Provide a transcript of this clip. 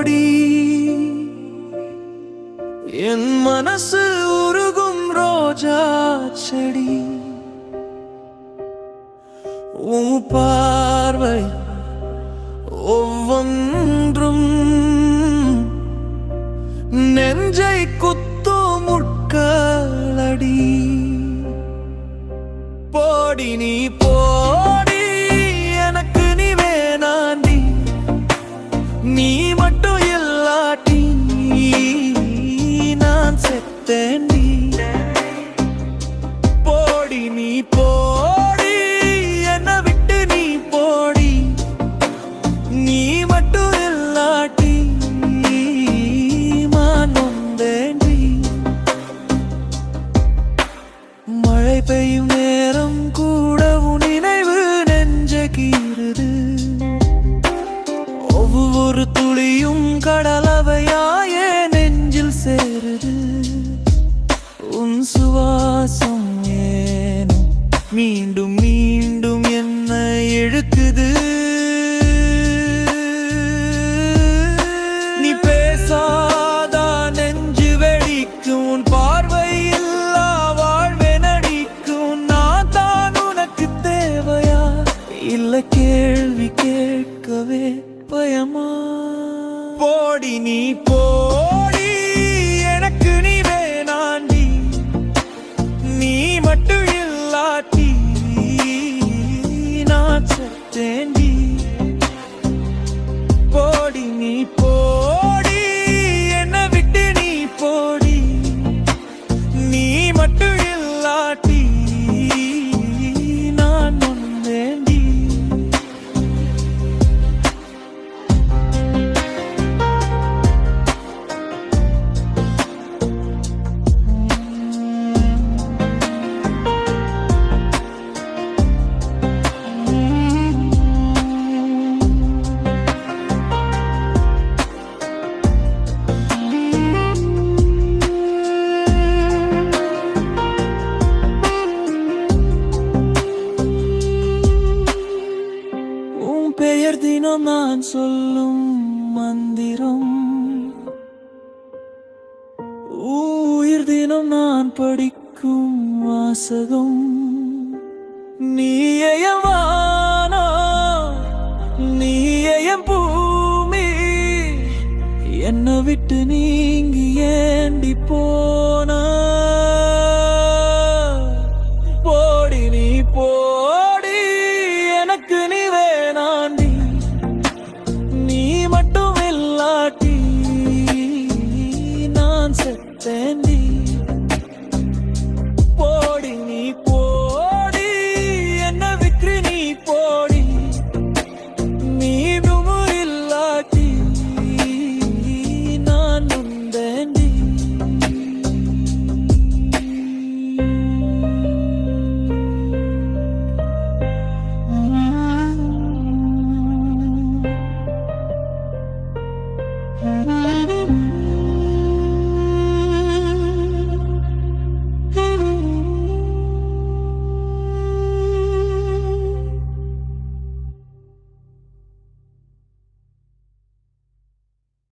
ஓடி. என் மனசு உருகும் ரோஜா செடி. உன் பார்வை ஒவ்வொன்றும். நெஞ்சை குத்து தேண்டி போடி நீ போடி. என்ன விட்டு நீ போடி. நீ மட்டும் இல்லாட்டி நான் நொந்தேன்டி மழை பெய்யும் நேரம் கூட உன் நினைவு நெஞ்ச கீறுது ஒவ்வொரு துளியும் கடலவையாயே நெஞ்சில் சேருது. சுவாசம் ஏனும் மீண்டும் மீண்டும் என்ன இழுக்குது? நீ பேசாதா நெஞ்சு வெடிக்கும் உன் பார்வை இல்லா வாழ்வே நடிக்கும் நான் தான் உனக்கு தேவையா? இல்ல கேள்வி கேட்கவே பயமா? போடி நீ போ. படிக்கும் வாசகம். நீயவானா நீயம் பூமி. என்னை விட்டு நீங்கி ஏண்டி போனா? Mm-hmm.